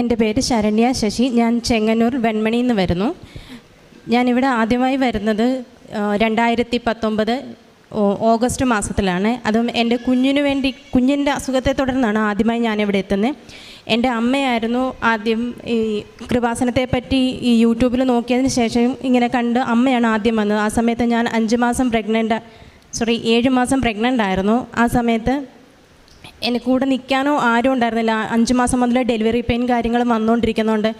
എന്റെ പേര് ശരണ്യ ശശി. ഞാൻ ചെങ്ങന്നൂർ വെൺമണിയിൽ നിന്ന് വരുന്നു. ഞാനിവിടെ ആദ്യമായി വരുന്നത് രണ്ടായിരത്തി പത്തൊമ്പത് ഓഗസ്റ്റ് മാസത്തിലാണ്. അതും എന്റെ കുഞ്ഞിന് വേണ്ടി കുഞ്ഞിന്റെ അസുഖത്തെ തുടർന്നാണ് ആദ്യമായി ഞാനിവിടെ എത്തുന്നത്. എന്റെ അമ്മയായിരുന്നു ആദ്യം ഈ കൃപാസനത്തെ പറ്റി ഈ യൂട്യൂബിൽ നോക്കിയതിന് ശേഷം ഇങ്ങനെ കണ്ട് അമ്മയാണ് ആദ്യം വന്നത്. ആ സമയത്ത് ഞാൻ അഞ്ച് മാസം പ്രഗ്നന്റ് സോറി ഏഴ് മാസം പ്രഗ്നന്റ് ആയിരുന്നു. ആ സമയത്ത് എന്നെ കൂടെ നിൽക്കാനോ ആരും ഉണ്ടായിരുന്നില്ല. അഞ്ച് മാസം മുതൽ ഡെലിവറി പെയിൻ കാര്യങ്ങൾ വന്നുകൊണ്ടിരിക്കുന്നുണ്ട്.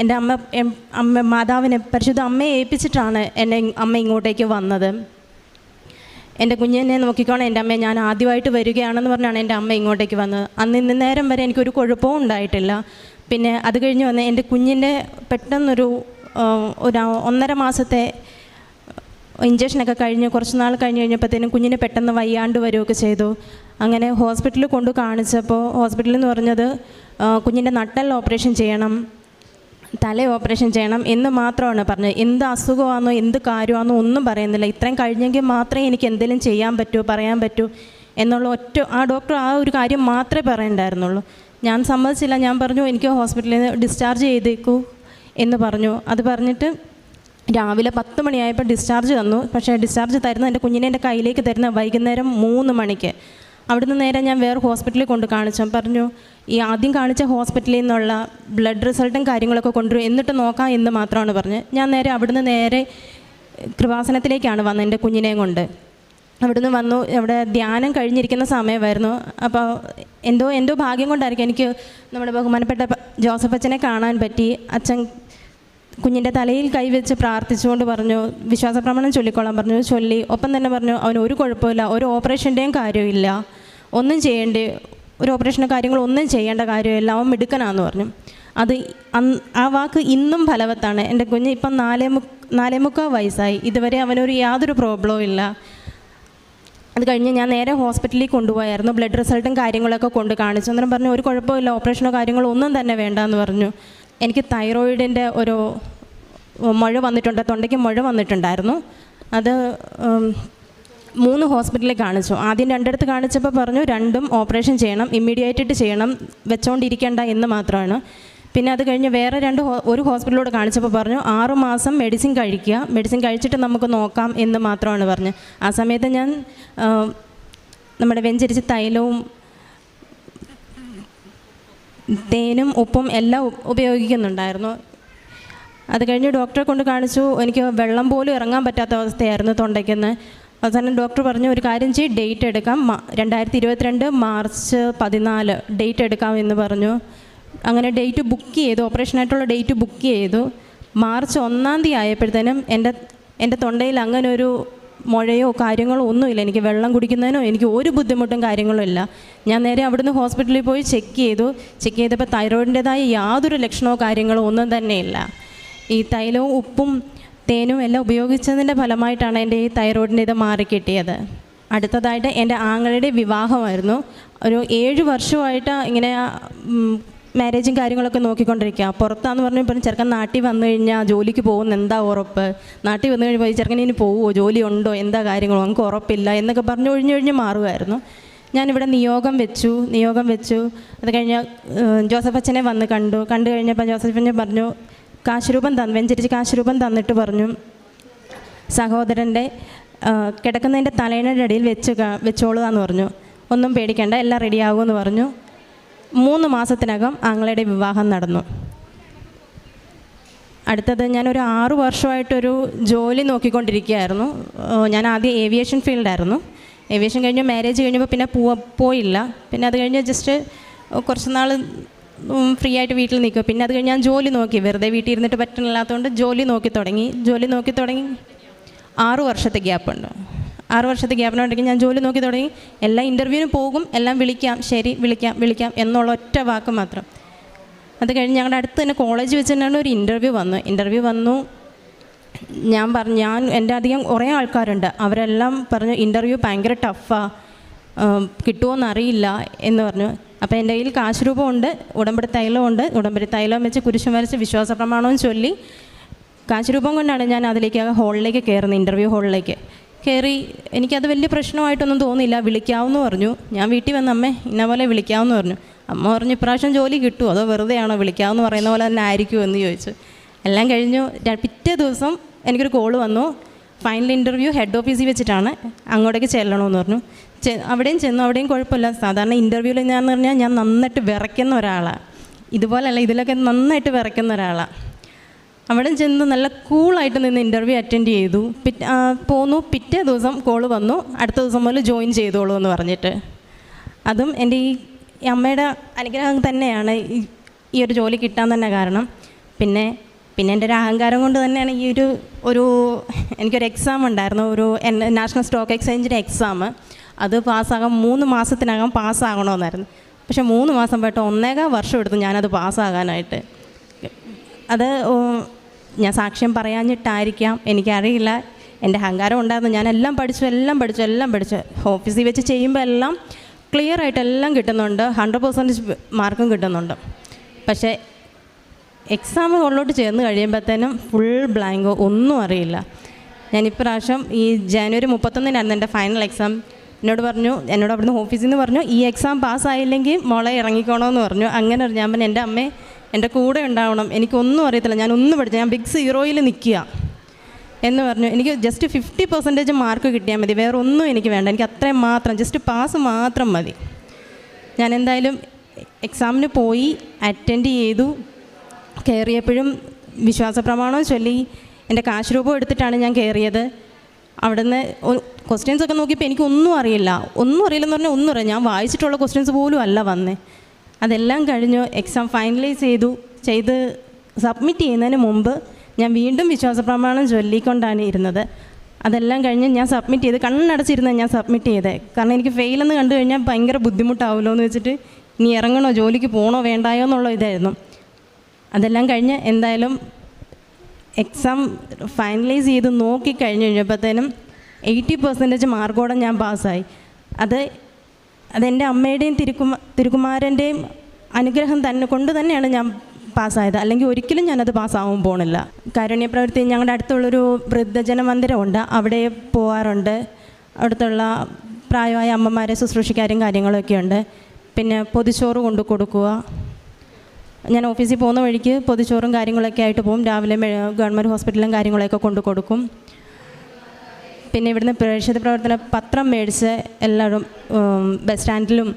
എന്റെ അമ്മ അമ്മ മാതാവിനെ പരിശുദ്ധ അമ്മയെ ഏൽപ്പിച്ചിട്ടാണ് എന്നെ അമ്മ ഇങ്ങോട്ടേക്ക് വന്നത്. എന്റെ കുഞ്ഞിനെ നോക്കിക്കോണം എന്റെ അമ്മയെ ഞാൻ ആദ്യമായിട്ട് വരികയാണെന്ന് പറഞ്ഞാണ് എന്റെ അമ്മ ഇങ്ങോട്ടേക്ക് വന്നത്. അന്ന് ഇന്ന് നേരം വരെ എനിക്കൊരു കുഴപ്പവും ഉണ്ടായിട്ടില്ല. പിന്നെ അത് കഴിഞ്ഞ് വന്ന് എന്റെ കുഞ്ഞിന്റെ പെട്ടെന്നൊരു ഒരു ഒന്നര മാസത്തെ ഇഞ്ചക്ഷനൊക്കെ കഴിഞ്ഞ് കുറച്ച് നാൾ കഴിഞ്ഞ് കഴിഞ്ഞപ്പോഴത്തേനും കുഞ്ഞിനെ പെട്ടെന്ന് വയ്യാണ്ട് വരികയൊക്കെ ചെയ്തു. അങ്ങനെ ഹോസ്പിറ്റലിൽ കൊണ്ട് കാണിച്ചപ്പോൾ ഹോസ്പിറ്റലിൽ എന്ന് പറഞ്ഞത് കുഞ്ഞിന്റെ നട്ടൽ ഓപ്പറേഷൻ ചെയ്യണം തല ഓപ്പറേഷൻ ചെയ്യണം എന്ന് മാത്രമാണ് പറഞ്ഞത്. എന്ത് അസുഖമാണെന്നോ എന്ത് കാര്യമാണെന്നോ ഒന്നും പറയുന്നില്ല. ഇത്രയും കഴിഞ്ഞെങ്കിൽ മാത്രമേ എനിക്ക് എന്തെങ്കിലും ചെയ്യാൻ പറ്റൂ പറയാൻ പറ്റൂ എന്നുള്ള ഒറ്റ ആ ഡോക്ടർ ആ ഒരു കാര്യം മാത്രമേ പറയണ്ടായിരുന്നുള്ളൂ. ഞാൻ സമ്മതിച്ചില്ല. ഞാൻ പറഞ്ഞു എനിക്ക് ഹോസ്പിറ്റലിൽ നിന്ന് ഡിസ്ചാർജ് ചെയ്തേക്കൂ എന്ന് പറഞ്ഞു. അത് പറഞ്ഞിട്ട് രാവിലെ പത്ത് മണിയായപ്പോൾ ഡിസ്ചാർജ് തന്നു. പക്ഷേ ഡിസ്ചാർജ് തരുന്ന എന്റെ കുഞ്ഞിനെ എന്റെ കയ്യിലേക്ക് തരുന്ന വൈകുന്നേരം മൂന്ന് മണിക്ക്. അവിടുന്ന് നേരെ ഞാൻ വേറെ ഹോസ്പിറ്റലിൽ കൊണ്ട് കാണിച്ചു. പറഞ്ഞു ഈ ആദ്യം കാണിച്ച ഹോസ്പിറ്റലിൽ നിന്നുള്ള ബ്ലഡ് റിസൾട്ടും കാര്യങ്ങളൊക്കെ കൊണ്ടുവരും. എന്നിട്ട് നോക്കാം എന്ന് മാത്രമാണ് പറഞ്ഞത് ഞാൻ നേരെ അവിടുന്ന് നേരെ കൃപാസനത്തിലേക്കാണ് വന്നത് എന്റെ കുഞ്ഞിനെയും കൊണ്ട്. അവിടുന്ന് വന്നു. അവിടെ ധ്യാനം കഴിഞ്ഞിരിക്കുന്ന സമയമായിരുന്നു. അപ്പോൾ എന്തോ എന്തോ ഭാഗ്യം കൊണ്ടായിരിക്കും എനിക്ക് നമ്മുടെ ബഹുമാനപ്പെട്ട ജോസഫ് അച്ഛനെ കാണാൻ പറ്റി. അച്ഛൻ കുഞ്ഞിന്റെ തലയിൽ കൈവച്ച് പ്രാർത്ഥിച്ചുകൊണ്ട് പറഞ്ഞു വിശ്വാസ പ്രമാണം ചൊല്ലിക്കൊള്ളാൻ പറഞ്ഞു. ചൊല്ലി ഒപ്പം തന്നെ പറഞ്ഞു അവന് ഒരു കുഴപ്പമില്ല ഒരു ഓപ്പറേഷന്റെയും കാര്യമില്ല ഒന്നും ചെയ്യേണ്ട ഒരു ഓപ്പറേഷന്റെ കാര്യങ്ങളൊന്നും ചെയ്യേണ്ട കാര്യമില്ല. അവൻ മിടുക്കനാന്ന് പറഞ്ഞു. അത് ആ വാക്ക് ഇന്നും ഫലവത്താണ്. എന്റെ കുഞ്ഞ് ഇപ്പം നാലേ മു നാലേ മുക്കാൽ വയസ്സായി. ഇതുവരെ അവനൊരു യാതൊരു പ്രോബ്ലവും ഇല്ല. അത് കഴിഞ്ഞ് ഞാൻ നേരെ ഹോസ്പിറ്റലിൽ കൊണ്ടുപോയായിരുന്നു. ബ്ലഡ് റിസൾട്ടും കാര്യങ്ങളൊക്കെ കൊണ്ട് കാണിച്ചു. അന്നേരം പറഞ്ഞു ഒരു കുഴപ്പമില്ല ഓപ്പറേഷനോ കാര്യങ്ങളോ ഒന്നും തന്നെ വേണ്ടെന്ന് പറഞ്ഞു. എനിക്ക് തൈറോയിഡിന്റെ ഒരു മുഴ വന്നിട്ടുണ്ട് തൊണ്ടയ്ക്ക് മുഴ വന്നിട്ടുണ്ടായിരുന്നു. അത് മൂന്ന് ഹോസ്പിറ്റലിൽ കാണിച്ചു. ആദ്യം രണ്ടിടത്ത് കാണിച്ചപ്പോൾ പറഞ്ഞു രണ്ടും ഓപ്പറേഷൻ ചെയ്യണം ഇമ്മീഡിയറ്റായിട്ട് ചെയ്യണം വെച്ചോണ്ടിരിക്കേണ്ട എന്ന് മാത്രമാണ്. പിന്നെ അത് കഴിഞ്ഞ് വേറെ രണ്ട് ഒരു ഹോസ്പിറ്റലിലോട് കാണിച്ചപ്പോൾ പറഞ്ഞു ആറ് മാസം മെഡിസിൻ കഴിക്കുക മെഡിസിൻ കഴിച്ചിട്ട് നമുക്ക് നോക്കാം എന്ന് മാത്രമാണ് പറഞ്ഞ്. ആ സമയത്ത് ഞാൻ നമ്മുടെ വെഞ്ചരിച്ച് തൈലവും തേനും ഉപ്പും എല്ലാം ഉപയോഗിക്കുന്നുണ്ടായിരുന്നു. അത് കഴിഞ്ഞ് ഡോക്ടറെ കൊണ്ട് കാണിച്ചു. എനിക്ക് വെള്ളം പോലും ഇറങ്ങാൻ പറ്റാത്ത അവസ്ഥയായിരുന്നു തൊണ്ടയ്ക്കുന്ന്. അവസാനം ഡോക്ടർ പറഞ്ഞു ഒരു കാര്യം ചെയ്യും ഡേറ്റ് എടുക്കാം. രണ്ടായിരത്തി ഇരുപത്തിരണ്ട് മാർച്ച് പതിനാല് ഡേറ്റ് എടുക്കാം എന്ന് പറഞ്ഞു. അങ്ങനെ ഡേറ്റ് ബുക്ക് ചെയ്തു. ഓപ്പറേഷനായിട്ടുള്ള ഡേറ്റ് ബുക്ക് ചെയ്തു. മാർച്ച് ഒന്നാം തീയതി ആയപ്പോഴത്തേനും എന്റെ എന്റെ തൊണ്ടയിൽ അങ്ങനെ ഒരു മുഴയോ കാര്യങ്ങളോ ഒന്നുമില്ല. എനിക്ക് വെള്ളം കുടിക്കുന്നതിനോ എനിക്ക് ഒരു ബുദ്ധിമുട്ടും കാര്യങ്ങളും ഇല്ല. ഞാൻ നേരെ അവിടുന്ന് ഹോസ്പിറ്റലിൽ പോയി ചെക്ക് ചെയ്തു. ചെക്ക് ചെയ്തപ്പോൾ തൈറോയിഡിന്റെതായ യാതൊരു ലക്ഷണമോ കാര്യങ്ങളോ ഒന്നും തന്നെ ഇല്ല. ഈ തൈലവും ഉപ്പും തേനും എല്ലാം ഉപയോഗിച്ചതിന്റെ ഫലമായിട്ടാണ് എന്റെ ഈ തൈറോയിഡിന്റെ ഇത് മാറിക്കിട്ടിയത് അടുത്തതായിട്ട് എന്റെ ആങ്ങളുടെ വിവാഹമായിരുന്നു. ഒരു ഏഴ് വർഷമായിട്ട് ഇങ്ങനെ മാരേജും കാര്യങ്ങളൊക്കെ നോക്കിക്കൊണ്ടിരിക്കുക. പുറത്താന്ന് പറഞ്ഞു ഇപ്പം ചെറുക്കൻ നാട്ടിൽ വന്നു കഴിഞ്ഞാൽ ജോലിക്ക് പോകുന്ന എന്താ ഉറപ്പ്? നാട്ടിൽ വന്നു കഴിയുമ്പോൾ ഈ ചെറുക്കൻ ഇനി പോവുമോ ജോലി ഉണ്ടോ? എന്താ കാര്യങ്ങളോ? നമുക്ക് ഉറപ്പില്ല എന്നൊക്കെ പറഞ്ഞു ഒഴിഞ്ഞൊഴിഞ്ഞ് മാറുമായിരുന്നു. ഞാനിവിടെ നിയോഗം വെച്ചു നിയോഗം വെച്ചു. അത് കഴിഞ്ഞ് ജോസഫ് അച്ഛനെ വന്ന് കണ്ടു. കണ്ടു കഴിഞ്ഞപ്പോൾ ജോസഫ് അച്ഛൻ പറഞ്ഞു കാശുരൂപം തന്നു. വെഞ്ചരിച്ച് കാശുരൂപം തന്നിട്ട് പറഞ്ഞു. സഹോദരന്റെ കിടക്കുന്നതിന്റെ തലേണയുടെ അടിയിൽ വെച്ച് വെച്ചോളുക എന്ന് പറഞ്ഞു. ഒന്നും പേടിക്കേണ്ട എല്ലാം റെഡിയാകുമെന്ന് പറഞ്ഞു. മൂന്ന് മാസത്തിനകം ആങ്ങളുടെ വിവാഹം നടന്നു. അടുത്തത് ഞാനൊരു ആറു വർഷമായിട്ടൊരു ജോലി നോക്കിക്കൊണ്ടിരിക്കുകയായിരുന്നു. ഞാൻ ആദ്യം ഏവിയേഷൻ ഫീൽഡായിരുന്നു. ഏവിയേഷൻ കഴിഞ്ഞ് മാരേജ് കഴിഞ്ഞപ്പോൾ പിന്നെ പോ പോയില്ല. പിന്നെ അത് കഴിഞ്ഞ് ജസ്റ്റ് കുറച്ച് നാൾ ഫ്രീ ആയിട്ട് വീട്ടിൽ നിൽക്കും പിന്നെ അത് കഴിഞ്ഞ് ഞാൻ ജോലി നോക്കി. വെറുതെ വീട്ടിൽ ഇരുന്നിട്ട് പറ്റുന്നില്ലാത്തതുകൊണ്ട് ജോലി നോക്കി തുടങ്ങി. ജോലി നോക്കി തുടങ്ങി. ആറു വർഷത്തെ ഗ്യാപ്പുണ്ട് ആറു വർഷത്തെ ഗ്യാപ്പിനുണ്ടെങ്കിൽ ഞാൻ ജോലി നോക്കി തുടങ്ങി. എല്ലാ ഇന്റർവ്യൂവിനും പോകും എല്ലാം വിളിക്കാം. ശരി വിളിക്കാം വിളിക്കാം എന്നുള്ള ഒറ്റ വാക്ക് മാത്രം. അത് കഴിഞ്ഞ് ഞങ്ങളുടെ അടുത്ത് തന്നെ കോളേജ് വെച്ച് തന്നെയാണ് ഒരു ഇന്റർവ്യൂ വന്നു ഇന്റർവ്യൂ വന്നു. ഞാൻ പറഞ്ഞു ഞാൻ എന്റെ അധികം കുറേ ആൾക്കാരുണ്ട്. അവരെല്ലാം പറഞ്ഞു ഇന്റർവ്യൂ ഭയങ്കര ടഫാണ് കിട്ടുമോയെന്ന് അറിയില്ല എന്ന് പറഞ്ഞു. അപ്പോൾ എന്റെ കയ്യിൽ കാശ് രൂപമുണ്ട് ഉടമ്പടി തൈലമുണ്ട് ഉടമ്പടി തൈലം വെച്ച് കുരിശും വരച്ച് വിശ്വാസ പ്രമാണവും ചൊല്ലി കാശ് രൂപം കൊണ്ടാണ് ഞാൻ അതിലേക്ക് ഹോളിലേക്ക് കയറുന്നത് ഇന്റർവ്യൂ ഹോളിലേക്ക്. കയറി എനിക്കത് വലിയ പ്രശ്നമായിട്ടൊന്നും തോന്നിയില്ല. വിളിക്കാമെന്ന് പറഞ്ഞു. ഞാൻ വീട്ടിൽ വന്ന അമ്മേ ഇന്ന പോലെ വിളിക്കാമെന്ന് പറഞ്ഞു. അമ്മ പറഞ്ഞു ഇപ്രാവശ്യം ജോലി കിട്ടുമോ അതോ വെറുതെയാണോ ആണോ വിളിക്കാമെന്ന് പറയുന്ന പോലെ തന്നെ ആയിരിക്കുമോ എന്ന് ചോദിച്ചു. എല്ലാം കഴിഞ്ഞു. പിറ്റേ ദിവസം എനിക്കൊരു കോൾ വന്നു. ഫൈനൽ ഇന്റർവ്യൂ ഹെഡ് ഓഫീസിൽ വെച്ചിട്ടാണ്. അങ്ങോട്ടേക്ക് ചെല്ലണമെന്ന് പറഞ്ഞു. ചെ അവിടെയും ചെന്നു. അവിടെയും കുഴപ്പമില്ല. സാധാരണ ഇന്റർവ്യൂവിൽ ഞാൻ പറഞ്ഞാൽ ഞാൻ നന്നായിട്ട് വിറയ്ക്കുന്ന ഒരാളാണ് ഇതുപോലെയല്ല ഇതിലൊക്കെ നന്നായിട്ട് വിറയ്ക്കുന്ന ഒരാളാണ് അവിടെ ചെന്ന് നല്ല കൂളായിട്ട് നിന്ന് ഇന്റർവ്യൂ അറ്റൻഡ് ചെയ്തു. പോന്നു. പിറ്റേ ദിവസം കോൾ വന്നു. അടുത്ത ദിവസം മുതൽ ജോയിൻ ചെയ്തോളൂ എന്ന് പറഞ്ഞിട്ട്. അതും എന്റെ ഈ അമ്മയുടെ അനുഗ്രഹം തന്നെയാണ് ഈ ഒരു ജോലി കിട്ടാൻ തന്നെ കാരണം. പിന്നെ പിന്നെ എന്റെ ഒരു അഹങ്കാരം കൊണ്ട് തന്നെയാണ് ഈ ഒരു ഒരു എനിക്കൊരു എക്സാം ഉണ്ടായിരുന്നു. ഒരു നാഷണൽ സ്റ്റോക്ക് എക്സ്ചേഞ്ചിന്റെ എക്സാം അത് പാസ്സാകാൻ മൂന്ന് മാസത്തിനകം പാസ്സാകണമെന്നായിരുന്നു. പക്ഷേ മൂന്ന് മാസം പോയിട്ട് ഒന്നേകാ വർഷം എടുത്തു ഞാനത് പാസ്സാകാനായിട്ട്. അത് ഞാൻ സാക്ഷ്യം പറയാഞ്ഞിട്ടായിരിക്കാം. എനിക്കറിയില്ല. എന്റെ അഹങ്കാരം ഉണ്ടായിരുന്നു. ഞാൻ എല്ലാം പഠിച്ചു എല്ലാം പഠിച്ചു എല്ലാം പഠിച്ചു. ഓഫീസിൽ വെച്ച് ചെയ്യുമ്പോൾ എല്ലാം ക്ലിയർ ആയിട്ട് എല്ലാം കിട്ടുന്നുണ്ട്. ഹൺഡ്രഡ് പെർസെന്റേജ് മാർക്കും കിട്ടുന്നുണ്ട്. പക്ഷേ എക്സാം ഹോളിലോട്ട് ചേർന്ന് കഴിയുമ്പോഴത്തേനും ഫുൾ ബ്ലാങ്കോ ഒന്നും അറിയില്ല. ഞാൻ ഇപ്രാവശ്യം ഈ ജനുവരി മുപ്പത്തൊന്നിനായിരുന്നു എന്റെ ഫൈനൽ എക്സാം എന്നോട് പറഞ്ഞു എന്നോട് അവിടുന്ന് ഓഫീസിൽ നിന്ന് പറഞ്ഞു ഈ എക്സാം പാസ്സായില്ലെങ്കിൽ മോളെ ഇറങ്ങിക്കോണമെന്ന് പറഞ്ഞു. അങ്ങനെ ഞാൻ പറഞ്ഞു എന്റെ അമ്മേ എന്റെ കൂടെ ഉണ്ടാവണം. എനിക്കൊന്നും അറിയത്തില്ല. ഞാൻ ഒന്നും പഠിച്ചു ഞാൻ ബിഗ് സീറോയിൽ നിൽക്കുക. എന്ന് പറഞ്ഞു. എനിക്ക് ജസ്റ്റ് ഫിഫ്റ്റി പെർസെന്റേജ് മാർക്ക് കിട്ടിയാൽ മതി. വേറെ ഒന്നും എനിക്ക് വേണ്ട. എനിക്ക് അത്രയും മാത്രം ജസ്റ്റ് പാസ് മാത്രം മതി. ഞാൻ എന്തായാലും എക്സാമിന് പോയി അറ്റൻഡ് ചെയ്തു കയറിയപ്പോഴും വിശ്വാസ പ്രമാണം ചൊല്ലി എന്റെ കാശ് രൂപം എടുത്തിട്ടാണ് ഞാൻ കയറിയത്. അവിടുന്ന് ക്വസ്റ്റ്യൻസ് ഒക്കെ നോക്കിയപ്പോൾ എനിക്കൊന്നും അറിയില്ല. ഒന്നും അറിയില്ലെന്ന് പറഞ്ഞാൽ ഒന്നും അറിയാം ഞാൻ വായിച്ചിട്ടുള്ള ക്വസ്റ്റ്യൻസ് പോലും അല്ല വന്നേ. അതെല്ലാം കഴിഞ്ഞു എക്സാം ഫൈനലൈസ് ചെയ്തു. ചെയ്ത് സബ്മിറ്റ് ചെയ്യുന്നതിന് മുമ്പ് ഞാൻ വീണ്ടും വിശ്വാസ പ്രമാണം ചൊല്ലിക്കൊണ്ടാണ് ഇരുന്നത്. അതെല്ലാം കഴിഞ്ഞ് ഞാൻ സബ്മിറ്റ് ചെയ്ത് കണ്ണടച്ചിരുന്ന ഞാൻ സബ്മിറ്റ് ചെയ്തത് കാരണം എനിക്ക് ഫെയിലെന്ന് കണ്ടു കഴിഞ്ഞാൽ ഭയങ്കര ബുദ്ധിമുട്ടാവുമല്ലോ എന്ന് വെച്ചിട്ട് ഇനി ഇറങ്ങണോ ജോലിക്ക് പോകണോ വേണ്ടായോ എന്നുള്ള ഇതായിരുന്നു. അതെല്ലാം കഴിഞ്ഞ് എന്തായാലും എക്സാം ഫൈനലൈസ് ചെയ്ത് നോക്കി കഴിഞ്ഞ് കഴിഞ്ഞപ്പോഴത്തേനും എയ്റ്റി പെർസെന്റേജ് മാർക്കോടെ ഞാൻ പാസ്സായി. അത് അതെന്റെ അമ്മയുടെയും തിരുക്കുമ തിരുക്കുമാരന്റെയും അനുഗ്രഹം തന്നെ കൊണ്ട് തന്നെയാണ് ഞാൻ പാസ്സായത്. അല്ലെങ്കിൽ ഒരിക്കലും ഞാനത് പാസ്സാവാൻ പോണില്ല. കാരുണ്യ പ്രവൃത്തി ഞങ്ങളുടെ അടുത്തുള്ളൊരു വൃദ്ധജന മന്ദിരമുണ്ട്. അവിടെ പോകാറുണ്ട് അടുത്തുള്ള പ്രായമായ അമ്മമാരെ ശുശ്രൂഷിക്കാരും കാര്യങ്ങളൊക്കെ ഉണ്ട് പിന്നെ പൊതിച്ചോറ് കൊണ്ടു കൊടുക്കുക ഞാൻ ഓഫീസിൽ പോകുന്ന വഴിക്ക് പൊതിച്ചോറും കാര്യങ്ങളൊക്കെ ആയിട്ട് പോകും. രാവിലെ ഗവൺമെന്റ് ഹോസ്പിറ്റലും കാര്യങ്ങളൊക്കെ കൊണ്ടു കൊടുക്കും. പിന്നെ ഇവിടുന്ന് പ്രേക്ഷിത പ്രവർത്തന പത്രം മേടിച്ച് എല്ലാവരും ബസ് സ്റ്റാൻഡിലും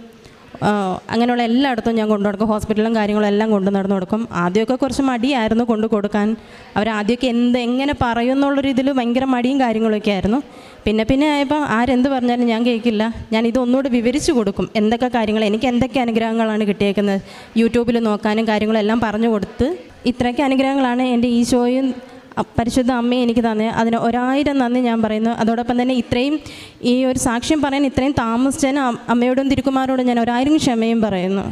അങ്ങനെയുള്ള എല്ലായിടത്തും ഞാൻ കൊണ്ടു കൊടുക്കും ഹോസ്പിറ്റലും കാര്യങ്ങളും എല്ലാം കൊണ്ടു നടന്നു കൊടുക്കും. ആദ്യമൊക്കെ കുറച്ച് മടിയായിരുന്നു കൊണ്ടു കൊടുക്കാൻ. അവർ ആദ്യമൊക്കെ എന്ത് എങ്ങനെ പറയും എന്നുള്ളൊരു ഇതിൽ ഭയങ്കര മടിയും കാര്യങ്ങളൊക്കെ ആയിരുന്നു. പിന്നെ പിന്നെ ആയപ്പോൾ ആരെന്ത് പറഞ്ഞാലും ഞാൻ കേൾക്കില്ല. ഞാൻ ഇത് വിവരിച്ച് കൊടുക്കും. എന്തൊക്കെ കാര്യങ്ങൾ എനിക്ക് എന്തൊക്കെ അനുഗ്രഹങ്ങളാണ് കിട്ടിയേക്കുന്നത്. യൂട്യൂബിൽ നോക്കാനും കാര്യങ്ങളെല്ലാം പറഞ്ഞു കൊടുത്ത് ഇത്രയൊക്കെ അനുഗ്രഹങ്ങളാണ് എന്റെ ഈ അ- പരിശുദ്ധ അമ്മയെ എനിക്ക് തന്നെ. അതിന് ഒരായിരം നന്ദി ഞാൻ പറയുന്നു. അതോടൊപ്പം തന്നെ ഇത്രയും ഈ ഒരു സാക്ഷ്യം പറയാൻ ഇത്രയും താമസിച്ചതിന് അമ്മയോടും തിരുക്കുമാരോടും ഞാൻ ഒരായിരം ക്ഷമയും പറയുന്നു.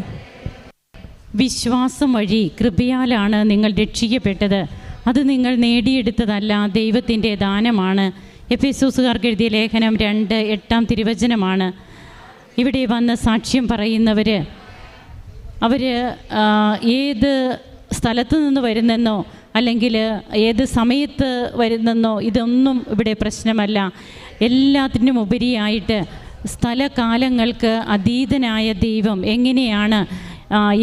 വിശ്വാസം വഴി കൃപയാലാണ് നിങ്ങൾ രക്ഷിക്കപ്പെട്ടത്. അത് നിങ്ങൾ നേടിയെടുത്തതല്ല. ദൈവത്തിന്റെ ദാനമാണ്. എഫ് എസൂസുകാർക്ക് എഴുതിയ ലേഖനം രണ്ട് എട്ടാം തിരുവചനമാണ്. ഇവിടെ വന്ന് സാക്ഷ്യം പറയുന്നവർ അവർ ഏത് സ്ഥലത്തു നിന്ന് വരുന്നെന്നോ അല്ലെങ്കിൽ ഏത് സമയത്ത് വരുന്നെന്നോ ഇതൊന്നും ഇവിടെ പ്രശ്നമല്ല. എല്ലാത്തിനും ഉപരിയായിട്ട് സ്ഥലകാലങ്ങൾക്ക് അതീതനായ ദൈവം എങ്ങനെയാണ്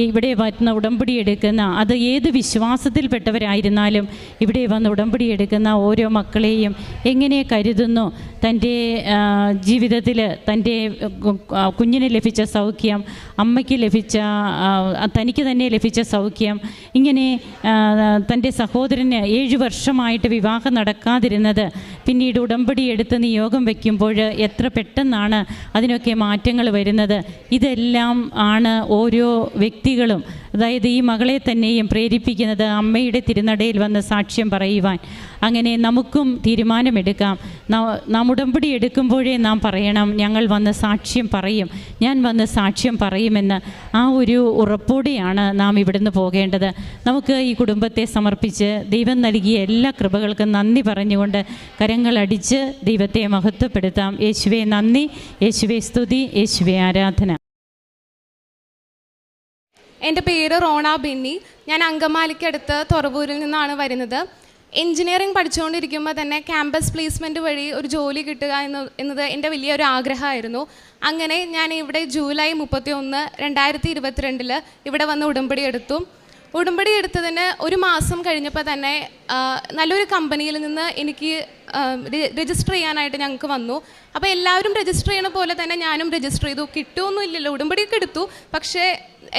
ഇവിടെ വരുന്ന ഉടമ്പടി എടുക്കുന്ന അത് ഏത് വിശ്വാസത്തിൽപ്പെട്ടവരായിരുന്നാലും ഇവിടെ വന്ന് ഉടമ്പടി എടുക്കുന്ന ഓരോ മക്കളെയും എങ്ങനെ കരുതുന്നു? തന്റെ ജീവിതത്തിൽ തന്റെ കുഞ്ഞിന് ലഭിച്ച സൗഖ്യം അമ്മയ്ക്ക് ലഭിച്ച തനിക്ക് തന്നെ ലഭിച്ച സൗഖ്യം ഇങ്ങനെ തന്റെ സഹോദരന് ഏഴ് വർഷമായിട്ട് വിവാഹം നടക്കാതിരുന്നത് പിന്നീട് ഉടമ്പടി എടുത്ത് നിയോഗം വയ്ക്കുമ്പോൾ എത്ര പെട്ടെന്നാണ് അതിനൊക്കെ മാറ്റങ്ങൾ വരുന്നത്. ഇതെല്ലാം ആണ് ഓരോ വ്യക്തികളും അതായത് ഈ മകളെ തന്നെയും പ്രേരിപ്പിക്കുന്നത് അമ്മയുടെ തിരുനടയിൽ വന്ന് സാക്ഷ്യം പറയുവാൻ. അങ്ങനെ നമുക്കും തീരുമാനമെടുക്കാം. ന- ഉടമ്പടി എടുക്കുമ്പോഴേ നാം പറയണം ഞങ്ങൾ വന്ന് സാക്ഷ്യം പറയും. ഞാൻ വന്ന് സാക്ഷ്യം പറയുമെന്ന്. ആ ഒരു ഉറപ്പോടെയാണ് നാം ഇവിടുന്ന് പോകേണ്ടത്. നമുക്ക് ഈ കുടുംബത്തെ സമർപ്പിച്ച് ദൈവം നൽകിയ എല്ലാ കൃപകൾക്കും നന്ദി പറഞ്ഞുകൊണ്ട് കരങ്ങളടിച്ച് ദൈവത്തെ മഹത്വപ്പെടുത്താം. യേശുവെ നന്ദി. യേശുവെ സ്തുതി. യേശുവെ ആരാധന. എന്റെ പേര് റോണ ബെന്നി. ഞാൻ അങ്കമാലിക്കടുത്ത് തുറവൂരിൽ നിന്നാണ് വരുന്നത്. എൻജിനീയറിംഗ് പഠിച്ചുകൊണ്ടിരിക്കുമ്പോൾ തന്നെ ക്യാമ്പസ് പ്ലേസ്മെന്റ് വഴി ഒരു ജോലി കിട്ടുക എന്ന് എന്നത് എന്റെ വലിയൊരു ആഗ്രഹമായിരുന്നു. അങ്ങനെ ഞാൻ ഇവിടെ ജൂലൈ മുപ്പത്തി ഒന്ന് രണ്ടായിരത്തി ഇരുപത്തിരണ്ടിൽ ഇവിടെ വന്ന് ഉടമ്പടി എടുത്തു. ഉടമ്പടി എടുത്തതിന് ഒരു മാസം കഴിഞ്ഞപ്പോൾ തന്നെ നല്ലൊരു കമ്പനിയിൽ നിന്ന് എനിക്ക് രജിസ്റ്റർ ചെയ്യാനായിട്ട് ഞങ്ങൾക്ക് വന്നു. അപ്പോൾ എല്ലാവരും രജിസ്റ്റർ ചെയ്യണ പോലെ തന്നെ ഞാനും രജിസ്റ്റർ ചെയ്തു. കിട്ടുമൊന്നും ഇല്ലല്ലോ ഉടമ്പടിയൊക്കെ എടുത്തു. പക്ഷേ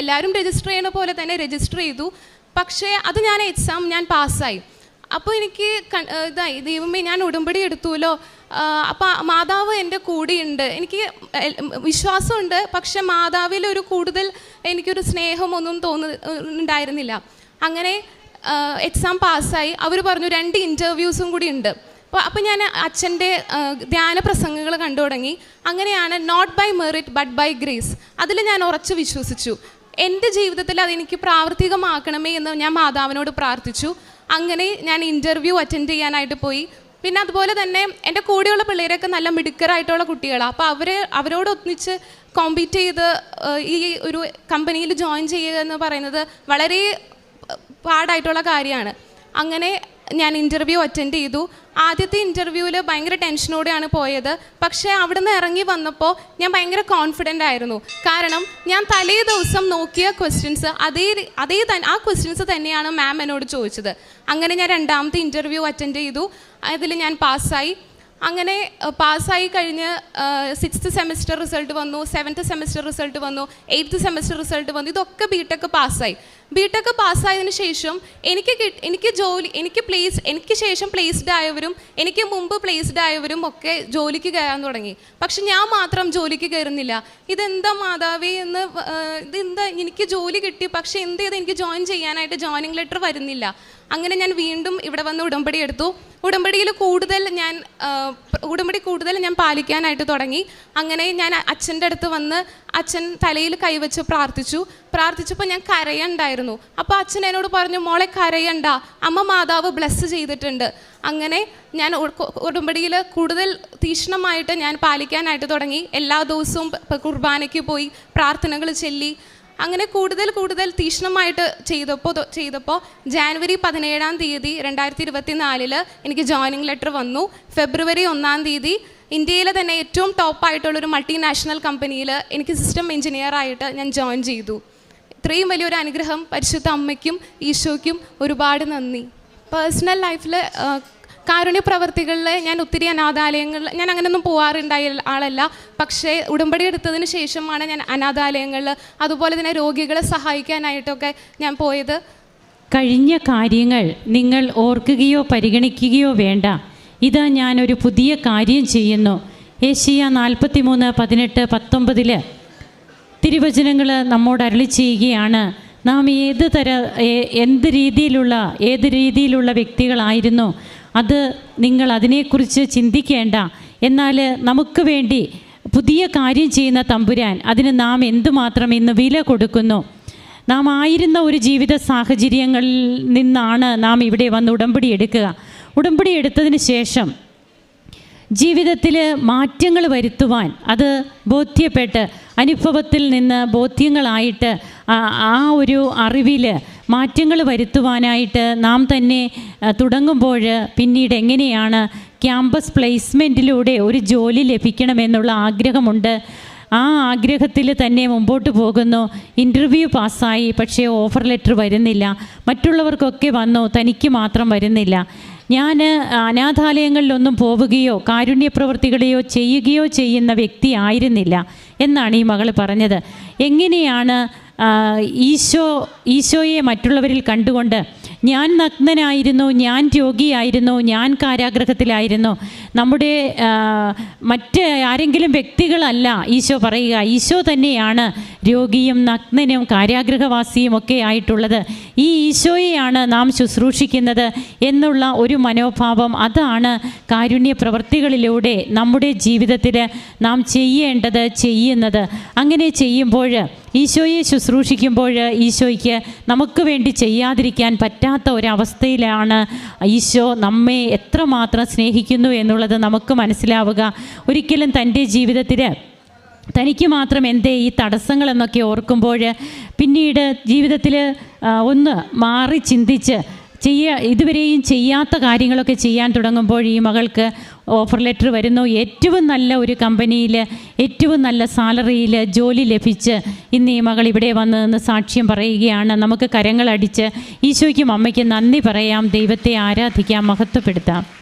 എല്ലാവരും രജിസ്റ്റർ ചെയ്യണ പോലെ തന്നെ രജിസ്റ്റർ ചെയ്തു. പക്ഷേ അത് ഞാൻ എക്സാം ഞാൻ പാസ്സായി അപ്പോൾ എനിക്ക് ഇതായി. ദൈവമേ ഞാൻ ഉടമ്പടി എടുത്തുല്ലോ അപ്പോൾ മാതാവ് എന്റെ കൂടെയുണ്ട്. എനിക്ക് വിശ്വാസമുണ്ട്. പക്ഷെ മാതാവിൽ ഒരു കൂടുതൽ എനിക്കൊരു സ്നേഹമൊന്നും തോന്നുന്നുണ്ടായിരുന്നില്ല അങ്ങനെ എക്സാം പാസ്സായി അവർ പറഞ്ഞു രണ്ട് ഇന്റർവ്യൂസും കൂടി ഉണ്ട്. അപ്പോൾ അപ്പോൾ ഞാൻ അച്ഛന്റെ ധ്യാന പ്രസംഗങ്ങൾ കണ്ടു തുടങ്ങി. അങ്ങനെയാണ് not by merit but by grace അതിൽ ഞാൻ ഉറച്ചു വിശ്വസിച്ചു. എന്റെ ജീവിതത്തിൽ അതെനിക്ക് പ്രാവർത്തികമാക്കണമേ എന്ന് ഞാൻ മാതാവിനോട് പ്രാർത്ഥിച്ചു. അങ്ങനെ ഞാൻ ഇന്റർവ്യൂ അറ്റൻഡ് ചെയ്യാനായിട്ട് പോയി. പിന്നെ അതുപോലെ തന്നെ എന്റെ കൂടെയുള്ള പിള്ളേരൊക്കെ നല്ല മിടുക്കരായിട്ടുള്ള കുട്ടികളാണ് അപ്പോൾ അവരെ അവരോട് ഒന്നിച്ച് കോമ്പീറ്റ് ചെയ്ത് ഈ ഒരു കമ്പനിയിൽ ജോയിൻ ചെയ്യുക എന്ന് പറയുന്നത് വളരെ പാടായിട്ടുള്ള കാര്യമാണ്. അങ്ങനെ ഞാൻ ഇന്റർവ്യൂ അറ്റൻഡ് ചെയ്തു. ആദ്യത്തെ ഇന്റർവ്യൂവിൽ ഭയങ്കര ടെൻഷനോടെയാണ് പോയത്. പക്ഷേ അവിടെ നിന്ന് ഇറങ്ങി വന്നപ്പോൾ ഞാൻ ഭയങ്കര കോൺഫിഡന്റ് ആയിരുന്നു. കാരണം ഞാൻ തലേ ദിവസം നോക്കിയ ക്വസ്റ്റ്യൻസ് അതേ അതേ ആ ക്വസ്റ്റ്യൻസ് തന്നെയാണ് മാം എന്നോട് ചോദിച്ചത്. അങ്ങനെ ഞാൻ രണ്ടാമത്തെ ഇന്റർവ്യൂ അറ്റൻഡ് ചെയ്തു. അതിൽ ഞാൻ പാസ്സായി അങ്ങനെ പാസ്സായി കഴിഞ്ഞ് സിക്സ്ത് സെമിസ്റ്റർ റിസൾട്ട് വന്നു സെവൻത്ത് സെമിസ്റ്റർ റിസൾട്ട് വന്നു എയ്ത്ത് സെമിസ്റ്റർ റിസൾട്ട് വന്നു ഇതൊക്കെ ബി ടെക് പാസ്സായി. ബി ടെക് പാസ്സായതിനു ശേഷം എനിക്ക് എനിക്ക് ജോലി എനിക്ക് പ്ലേസ് എനിക്ക് ശേഷം പ്ലേസ്ഡ് ആയവരും എനിക്ക് മുമ്പ് പ്ലേസ്ഡ് ആയവരും ഒക്കെ ജോലിക്ക് കയറാൻ തുടങ്ങി. പക്ഷെ ഞാൻ മാത്രം ജോലിക്ക് കയറുന്നില്ല. ഇതെന്താ മാതാവേ എന്ന് ഇതെന്താ എനിക്ക് ജോലി കിട്ടി പക്ഷെ എന്ത് ചെയ്ത് എനിക്ക് ജോയിൻ ചെയ്യാനായിട്ട് ജോയിനിങ് ലെറ്റർ വരുന്നില്ല. അങ്ങനെ ഞാൻ വീണ്ടും ഇവിടെ വന്ന് ഉടമ്പടി എടുത്തു. ഉടമ്പടിയിൽ കൂടുതൽ ഞാൻ ഉടമ്പടി കൂടുതൽ ഞാൻ പാലിക്കാനായിട്ട് തുടങ്ങി. അങ്ങനെ ഞാൻ അച്ഛന്റെ അടുത്ത് വന്ന് അച്ഛൻ തലയിൽ കൈവച്ച് പ്രാർത്ഥിച്ചു. പ്രാർത്ഥിച്ചപ്പോൾ ഞാൻ കരയണ്ടായിരുന്നു. അപ്പോൾ അച്ഛൻ എന്നോട് പറഞ്ഞു മോളെ കരയണ്ട. അമ്മ മാതാവ് ബ്ലസ് ചെയ്തിട്ടുണ്ട്. അങ്ങനെ ഞാൻ ഉടമ്പടിയിൽ കൂടുതൽ തീക്ഷ്ണമായിട്ട് ഞാൻ പാലിക്കാനായിട്ട് തുടങ്ങി. എല്ലാ ദിവസവും കുർബാനയ്ക്ക് പോയി പ്രാർത്ഥനകൾ ചൊല്ലി. അങ്ങനെ കൂടുതൽ കൂടുതൽ തീക്ഷ്ണമായിട്ട് ചെയ്തപ്പോൾ ചെയ്തപ്പോൾ ജാനുവരി പതിനേഴാം തീയതി രണ്ടായിരത്തി ഇരുപത്തി നാലിൽ എനിക്ക് ജോയിനിങ് ലെറ്റർ വന്നു. ഫെബ്രുവരി ഒന്നാം തീയതി ഇന്ത്യയിലെ തന്നെ ഏറ്റവും ടോപ്പായിട്ടുള്ള ഒരു മൾട്ടിനാഷണൽ കമ്പനിയിൽ എനിക്ക് സിസ്റ്റം എഞ്ചിനീയർ ആയിട്ട് ഞാൻ ജോയിൻ ചെയ്തു. ഇത്രയും വലിയൊരു അനുഗ്രഹം പരിശുദ്ധ അമ്മയ്ക്കും ഈശോയ്ക്കും ഒരുപാട് നന്ദി. പേഴ്സണൽ ലൈഫിൽ കാരുണ്യ പ്രവർത്തികളിൽ ഞാൻ ഒത്തിരി അനാഥാലയങ്ങളിൽ ഞാൻ അങ്ങനെയൊന്നും പോകാറുണ്ടായ ആളല്ല. പക്ഷേ ഉടമ്പടി എടുത്തതിന് ശേഷമാണ് ഞാൻ അനാഥാലയങ്ങളിൽ അതുപോലെ തന്നെ രോഗികളെ സഹായിക്കാനായിട്ടൊക്കെ ഞാൻ പോയത്. കഴിഞ്ഞ കാര്യങ്ങൾ നിങ്ങൾ ഓർക്കുകയോ പരിഗണിക്കുകയോ വേണ്ട. ഇതാ ഞാനൊരു പുതിയ കാര്യം ചെയ്യുന്നു. ഏഷ്യ നാൽപ്പത്തി മൂന്ന് പതിനെട്ട് പത്തൊമ്പതിൽ തിരുവചനങ്ങൾ നമ്മോട് അരളി ചെയ്യുകയാണ്. നാം ഏത് തര എന്ത് രീതിയിലുള്ള ഏത് രീതിയിലുള്ള വ്യക്തികളായിരുന്നു? അത് നിങ്ങൾ അതിനെക്കുറിച്ച് ചിന്തിക്കേണ്ട. എന്നാൽ നമുക്ക് വേണ്ടി പുതിയ കാര്യം ചെയ്യുന്ന തമ്പുരാൻ അതിന് നാം എന്തുമാത്രം ഇന്ന് വില കൊടുക്കുന്നു? നാം ആയിരുന്ന ഒരു ജീവിത സാഹചര്യങ്ങളിൽ നിന്നാണ് നാം ഇവിടെ വന്ന് ഉടമ്പടി എടുക്കുക. ഉടമ്പടി എടുത്തതിന് ശേഷം ജീവിതത്തിൽ മാറ്റങ്ങൾ വരുത്തുവാൻ അത് ബോധ്യപ്പെട്ട് അനുഭവത്തിൽ നിന്ന് ബോധ്യങ്ങളായിട്ട് ആ- ഒരു അറിവിൽ മാറ്റങ്ങൾ വരുത്തുവാനായിട്ട് നാം തന്നെ തുടങ്ങുമ്പോൾ പിന്നീട് എങ്ങനെയാണ് ക്യാമ്പസ് പ്ലേസ്മെന്റിലൂടെ ഒരു ജോലി ലഭിക്കണമെന്നുള്ള ആഗ്രഹമുണ്ട്. ആ ആഗ്രഹത്തിൽ തന്നെ മുമ്പോട്ട് പോകുന്നു. ഇന്റർവ്യൂ പാസ്സായി പക്ഷേ ഓഫർ ലെറ്റർ വരുന്നില്ല. മറ്റുള്ളവർക്കൊക്കെ വന്നു തനിക്ക് മാത്രം വരുന്നില്ല. ഞാൻ അനാഥാലയങ്ങളിലൊന്നും പോവുകയോ കാരുണ്യ പ്രവർത്തികളെയോ ചെയ്യുകയോ ചെയ്യുന്ന വ്യക്തി ആയിരുന്നില്ല എന്നാണ് ഈ മകൾ പറഞ്ഞത്. എങ്ങനെയാണ് ഈശോ ഈശോയെ മറ്റുള്ളവരിൽ കണ്ടുകൊണ്ട് ഞാൻ നഗ്നനായിരുന്നു ഞാൻ രോഗിയായിരുന്നു ഞാൻ കാരാഗ്രഹത്തിലായിരുന്നു. നമ്മുടെ മറ്റ് ആരെങ്കിലും വ്യക്തികളല്ല ഈശോ പറയുക. ഈശോ തന്നെയാണ് രോഗിയും നഗ്നനും കാരാഗ്രഹവാസിയും ഒക്കെ ആയിട്ടുള്ളത്. ഈ ഈശോയെയാണ് നാം ശുശ്രൂഷിക്കുന്നത് എന്നുള്ള ഒരു മനോഭാവം അതാണ് കാരുണ്യ പ്രവൃത്തികളിലൂടെ നമ്മുടെ ജീവിതത്തിൽ നാം ചെയ്യേണ്ടത് ചെയ്യുന്നത്. അങ്ങനെ ചെയ്യുമ്പോൾ ഈശോയെ ശുശ്രൂഷിക്കുമ്പോൾ ഈശോയ്ക്ക് നമുക്ക് വേണ്ടി ചെയ്യാതിരിക്കാൻ പറ്റാത്ത ഒരവസ്ഥയിലാണ് ഈശോ നമ്മെ എത്രമാത്രം സ്നേഹിക്കുന്നു എന്നുള്ളത് നമുക്ക് മനസ്സിലാവുക. ഒരിക്കലും തന്റെ ജീവിതത്തിൽ തനിക്ക് മാത്രം എന്തേ ഈ തടസ്സങ്ങളെന്നൊക്കെ ഓർക്കുമ്പോൾ പിന്നീട് ജീവിതത്തിൽ ഒന്ന് മാറി ചിന്തിച്ച് ചെയ്യ ഇതുവരെയും ചെയ്യാത്ത കാര്യങ്ങളൊക്കെ ചെയ്യാൻ തുടങ്ങുമ്പോൾ ഈ മകൾക്ക് ഓഫർ ലെറ്റർ വരുന്നു. ഏറ്റവും നല്ല ഒരു കമ്പനിയിൽ ഏറ്റവും നല്ല സാലറിയിൽ ജോലി ലഭിച്ച് ഇന്ന് ഈ മകൾ ഇവിടെ വന്ന് നിന്ന് സാക്ഷ്യം പറയുകയാണ്. നമുക്ക് കരങ്ങളടിച്ച് ഈശോയ്ക്കും അമ്മയ്ക്കും നന്ദി പറയാം. ദൈവത്തെ ആരാധിക്കാം മഹത്വപ്പെടുത്താം.